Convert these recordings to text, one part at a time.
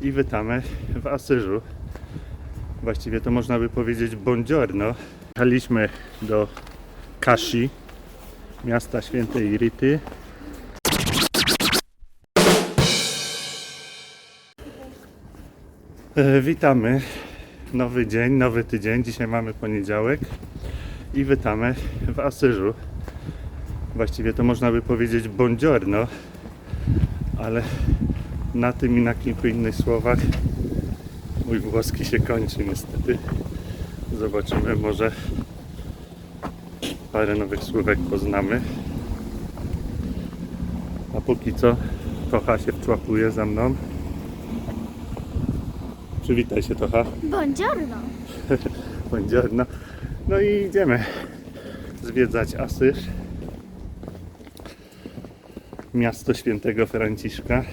i witamy w Asyżu. Właściwie to można by powiedzieć buongiorno. Jechaliśmy do Kashi, miasta świętej Rity. E, Witamy. Nowy dzień, nowy tydzień. Dzisiaj mamy poniedziałek i witamy w Asyżu. Właściwie to można by powiedzieć buongiorno, ale na tym i na kilku innych słowach mój włoski się kończy niestety. Zobaczymy, może parę nowych słówek poznamy. A póki co Tocha się wczłapuje za mną. Przywitaj się Tocha. Buongiorno. Buongiorno. No i idziemy zwiedzać Asyż. Miasto świętego Franciszka.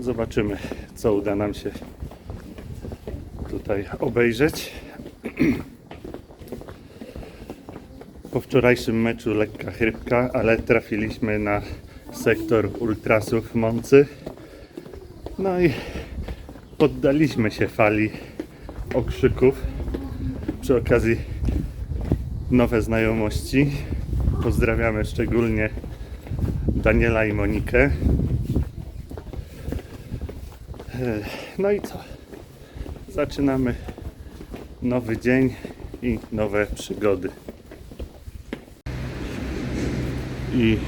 Zobaczymy, co uda nam się tutaj obejrzeć. Po wczorajszym meczu lekka chrypka, ale trafiliśmy na sektor ultrasów Moncy. No i poddaliśmy się fali okrzyków. Przy okazji nowe znajomości. Pozdrawiamy szczególnie Daniela i Monikę. No i co? Zaczynamy nowy dzień i nowe przygody. I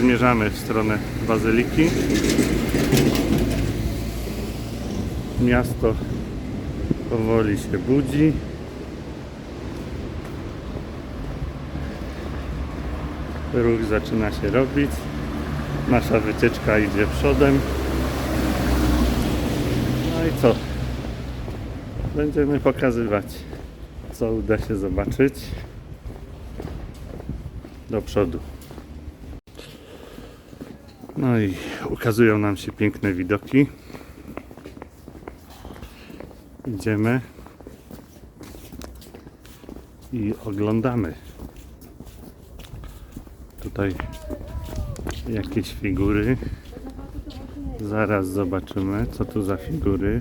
zmierzamy w stronę Bazyliki. Miasto powoli się budzi. Ruch zaczyna się robić. Nasza wycieczka idzie przodem. No i co? Będziemy pokazywać, co uda się zobaczyć do przodu. No i ukazują nam się piękne widoki. Idziemy i oglądamy. Tutaj jakieś figury. Zaraz zobaczymy, co tu za figury.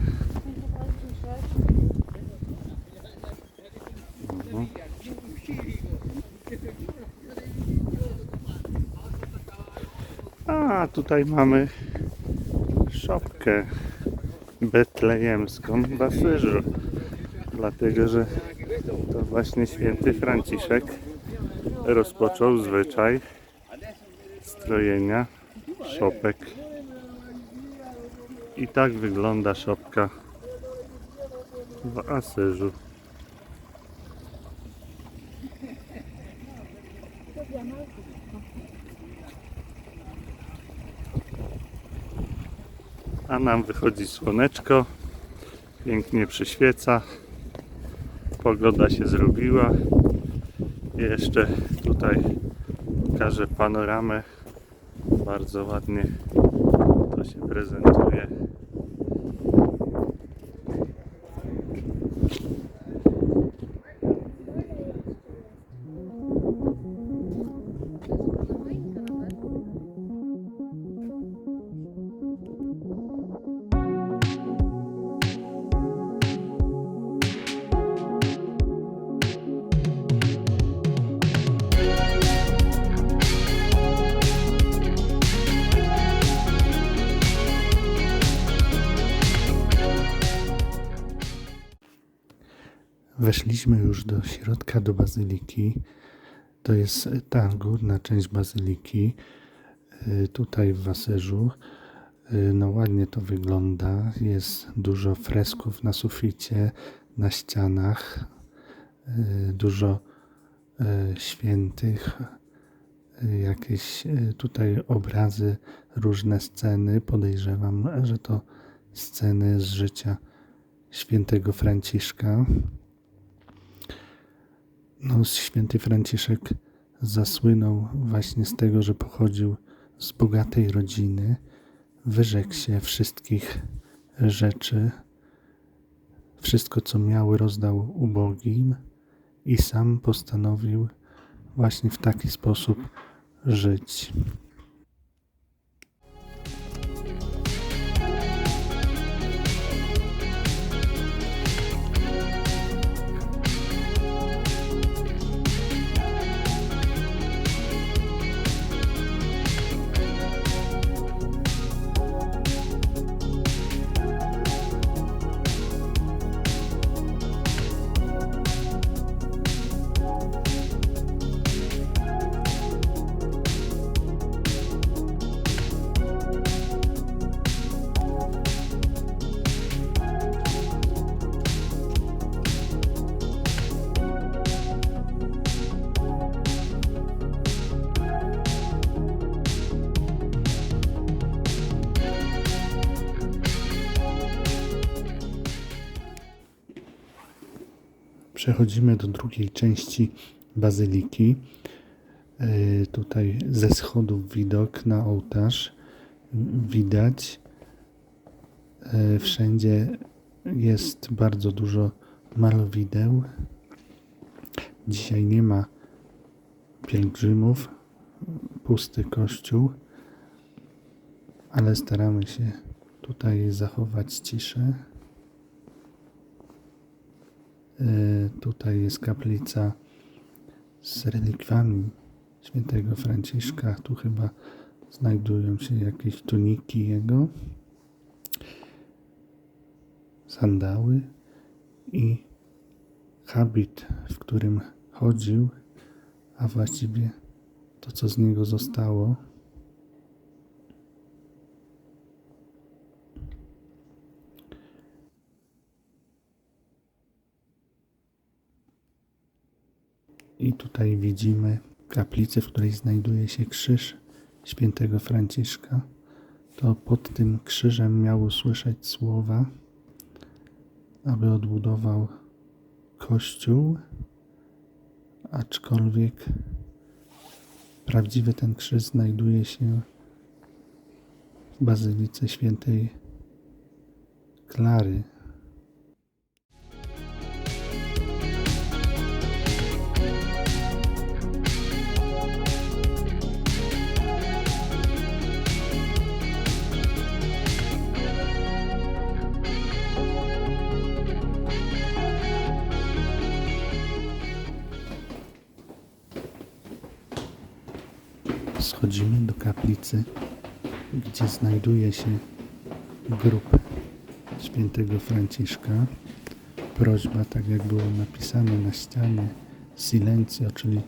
A, tutaj mamy szopkę betlejemską w Asyżu. Dlatego, że to właśnie święty Franciszek rozpoczął zwyczaj strojenia szopek. I tak wygląda szopka w Asyżu. A nam wychodzi słoneczko, pięknie przyświeca, pogoda się zrobiła. Jeszcze tutaj pokażę panoramę, bardzo ładnie to się prezentuje. Weszliśmy już do środka, do bazyliki. To jest ta górna część bazyliki, y, tutaj w Waserzu. Y, No ładnie to wygląda. Jest dużo fresków na suficie, na ścianach, y, dużo świętych, jakieś tutaj obrazy, różne sceny. Podejrzewam, że to sceny z życia świętego Franciszka. No, święty Franciszek zasłynął właśnie z tego, że pochodził z bogatej rodziny, wyrzekł się wszystkich rzeczy, wszystko co miał rozdał ubogim i sam postanowił właśnie w taki sposób żyć. Przechodzimy do drugiej części bazyliki. E, Tutaj ze schodów widok na ołtarz. Widać e, wszędzie jest bardzo dużo malowideł. Dzisiaj nie ma pielgrzymów, pusty kościół, ale staramy się tutaj zachować ciszę. E, Tutaj jest kaplica z relikwami świętego Franciszka. Tu chyba znajdują się jakieś tuniki jego, sandały i habit, w którym chodził, a właściwie to, co z niego zostało. I tutaj widzimy kaplicę, w której znajduje się krzyż świętego Franciszka. To pod tym krzyżem miał usłyszeć słowa, aby odbudował kościół, aczkolwiek prawdziwy ten krzyż znajduje się w Bazylice Świętej Klary. Schodzimy do kaplicy, gdzie znajduje się grób świętego Franciszka. Prośba, tak jak było napisane na ścianie, silencio, czyli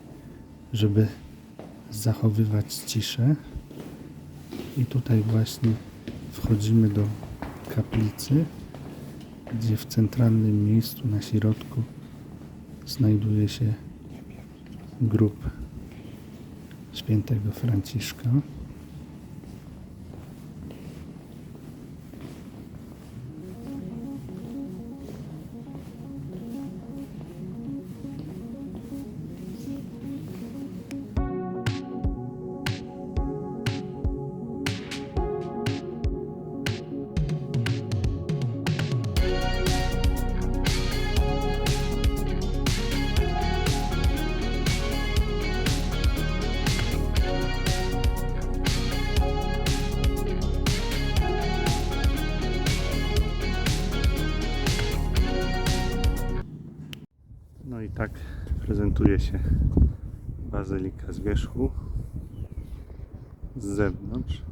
żeby zachowywać ciszę. I tutaj właśnie wchodzimy do kaplicy, gdzie w centralnym miejscu na środku znajduje się grób świętego Franciszka. Prezentuje się bazylika z wierzchu, z zewnątrz.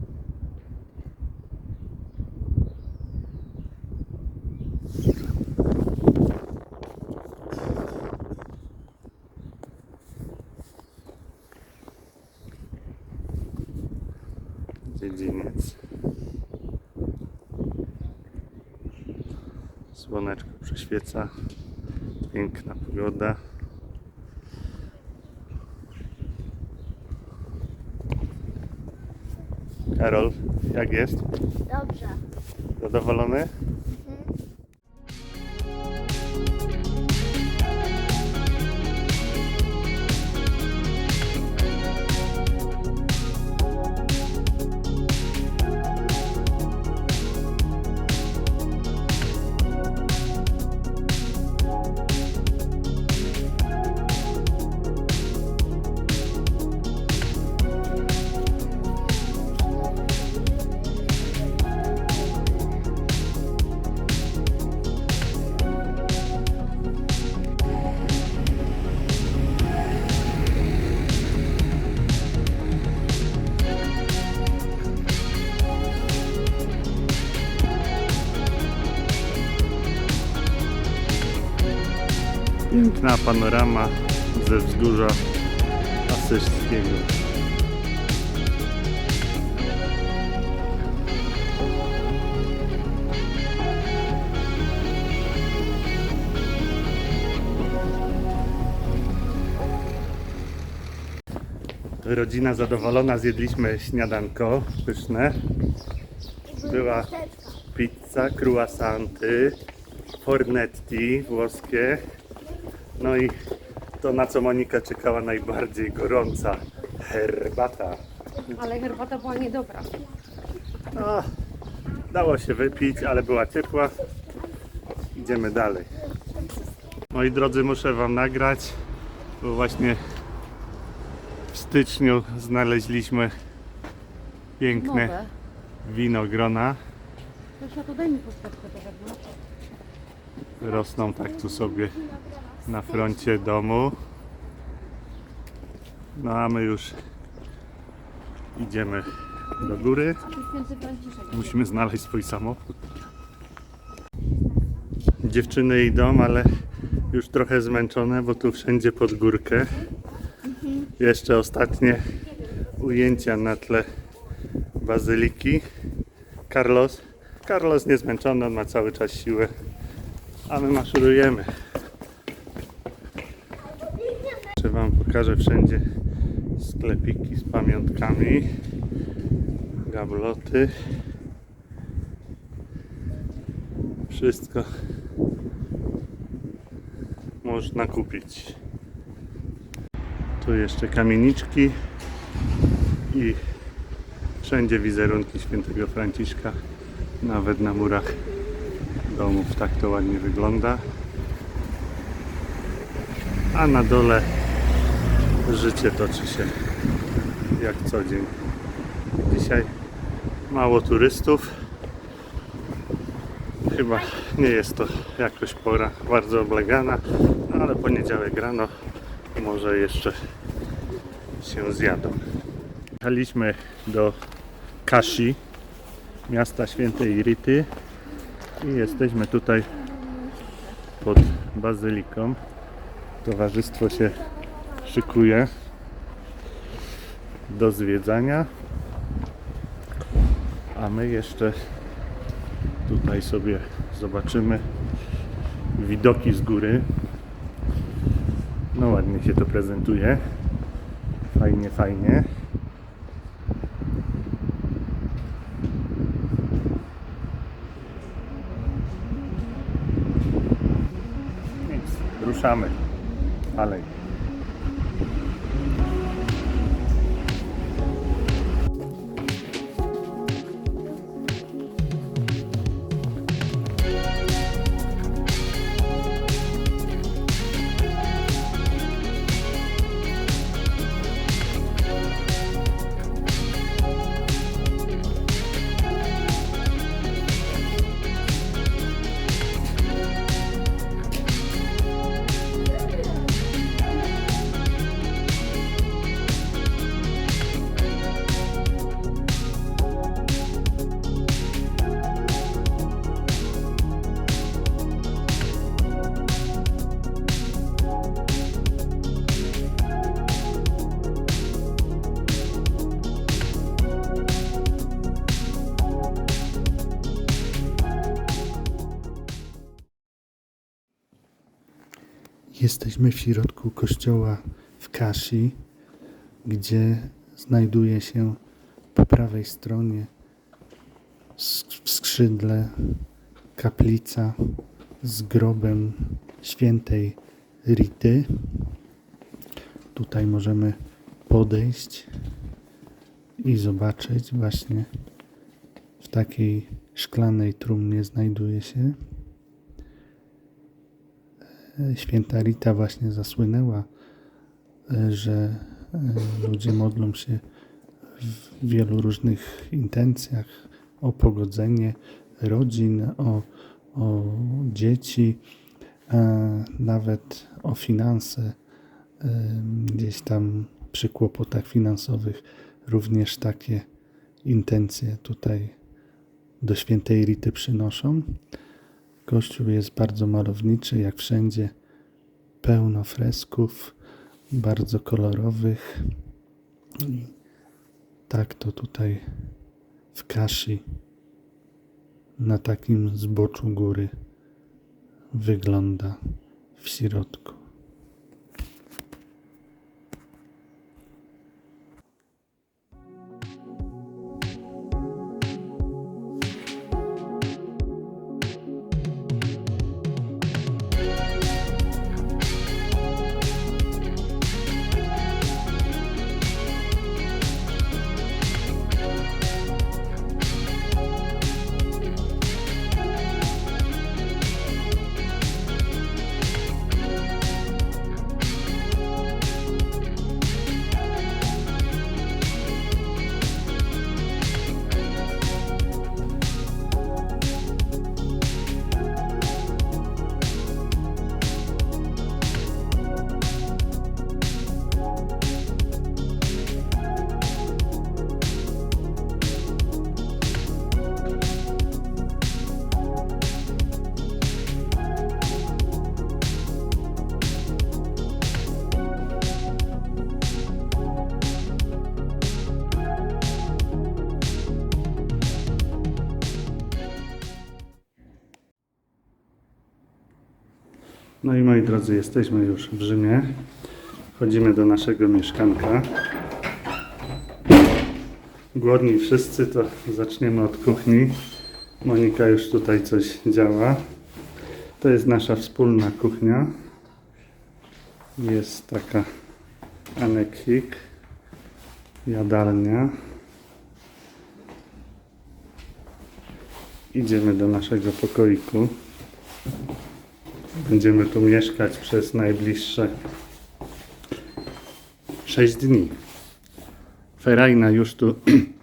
Dziedziniec. Słoneczko prześwieca. Piękna pogoda. Karol, jak jest? Dobrze. Zadowolony? Piękna panorama ze wzgórza asyżskiego. Rodzina zadowolona, zjedliśmy śniadanko pyszne. Była pizza, croissanty, fornetti włoskie, No i to, na co Monika czekała najbardziej gorąca herbata. Ale herbata była niedobra. No, dało się wypić, ale była ciepła. Idziemy dalej. Moi drodzy, muszę Wam nagrać, bo właśnie w styczniu znaleźliśmy piękne Nowe. winogrona. Proszę, to daj mi do. Rosną tak tu sobie na froncie domu. No a my już idziemy do góry. Musimy znaleźć swój samochód. Dziewczyny idą, ale już trochę zmęczone, bo tu wszędzie pod górkę. Jeszcze ostatnie ujęcia na tle bazyliki. Carlos. Carlos nie zmęczony, on ma cały czas siłę. A my maszerujemy. Jeszcze Wam pokażę wszędzie sklepiki z pamiątkami. Gabloty. Wszystko można kupić. Tu jeszcze kamieniczki i wszędzie wizerunki świętego Franciszka, nawet na murach domów. Tak to ładnie wygląda. A na dole życie toczy się jak co dzień. Dzisiaj mało turystów. Chyba nie jest to jakoś pora bardzo oblegana, no ale poniedziałek rano może jeszcze się zjadą. Jechaliśmy do Kashi, miasta świętej Rity i jesteśmy tutaj pod bazyliką. Towarzystwo się szykuje do zwiedzania. A my jeszcze tutaj sobie zobaczymy widoki z góry. No ładnie się to prezentuje. Fajnie, fajnie. Nic, ruszamy dalej. Jesteśmy w środku kościoła w Kashi, gdzie znajduje się po prawej stronie w skrzydle kaplica z grobem świętej Rity. Tutaj możemy podejść i zobaczyć właśnie w takiej szklanej trumnie znajduje się Święta Rita właśnie zasłynęła, e, że e, ludzie modlą się w wielu różnych intencjach o pogodzenie rodzin, o, o dzieci, nawet o finanse. E, Gdzieś tam przy kłopotach finansowych również takie intencje tutaj do świętej Rity przynoszą. Kościół jest bardzo malowniczy, jak wszędzie. Pełno fresków, bardzo kolorowych. I tak to tutaj w Kashi, na takim zboczu góry, wygląda w środku. No i moi drodzy, jesteśmy już w Rzymie. Wchodzimy do naszego mieszkanka. Głodni wszyscy, to zaczniemy od kuchni. Monika już tutaj coś działa. To jest nasza wspólna kuchnia. Jest taka aneksik, jadalnia. Idziemy do naszego pokoiku. Będziemy tu mieszkać przez najbliższe 6 dni. Ferajna już tu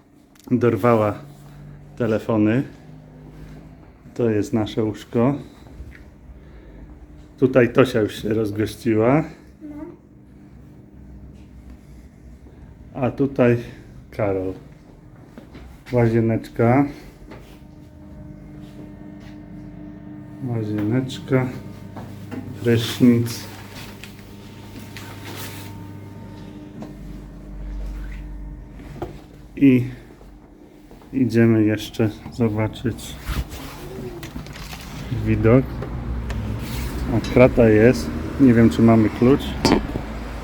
dorwała telefony. To jest nasze łóżko. Tutaj Tosia już się rozgościła. A tutaj Karol. Łazieneczka. Łazieneczka. Prysznic. I idziemy jeszcze zobaczyć widok. A krata jest. Nie wiem czy mamy klucz,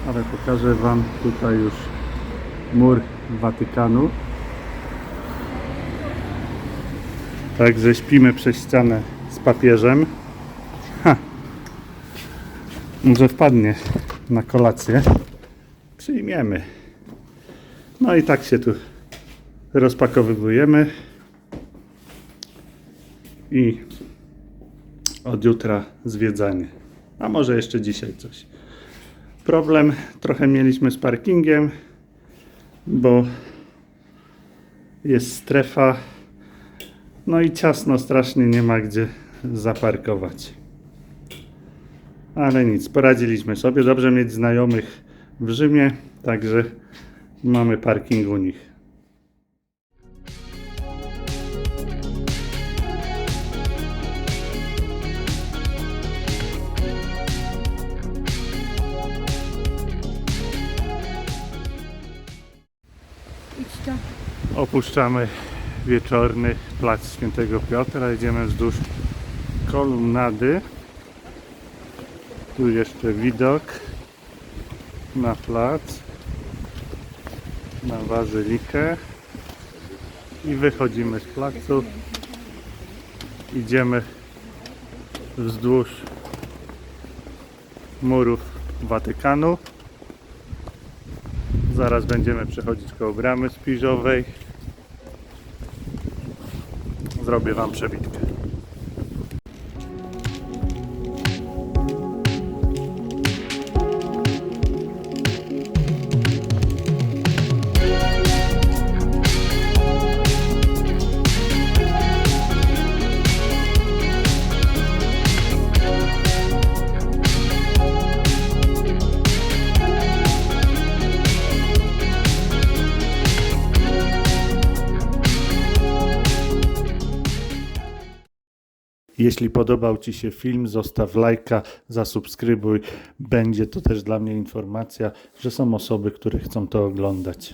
ale pokażę Wam tutaj już mur Watykanu. Także śpimy przez ścianę z papieżem. Może wpadnie na kolację. Przyjmiemy. No i tak się tu rozpakowywujemy. I od jutra zwiedzanie. A może jeszcze dzisiaj coś. Problem trochę mieliśmy z parkingiem, bo jest strefa. No i ciasno strasznie nie ma gdzie zaparkować. Ale nic, poradziliśmy sobie. Dobrze mieć znajomych w Rzymie, także mamy parking u nich. Opuszczamy wieczorny plac Świętego Piotra. Jedziemy wzdłuż kolumnady. Tu jeszcze widok na plac, na bazylikę. I wychodzimy z placu. Idziemy wzdłuż murów Watykanu. Zaraz będziemy przechodzić koło bramy spiżowej. Zrobię Wam przebitkę. Jeśli podobał Ci się film, zostaw lajka, zasubskrybuj. Będzie to też dla mnie informacja, że są osoby, które chcą to oglądać.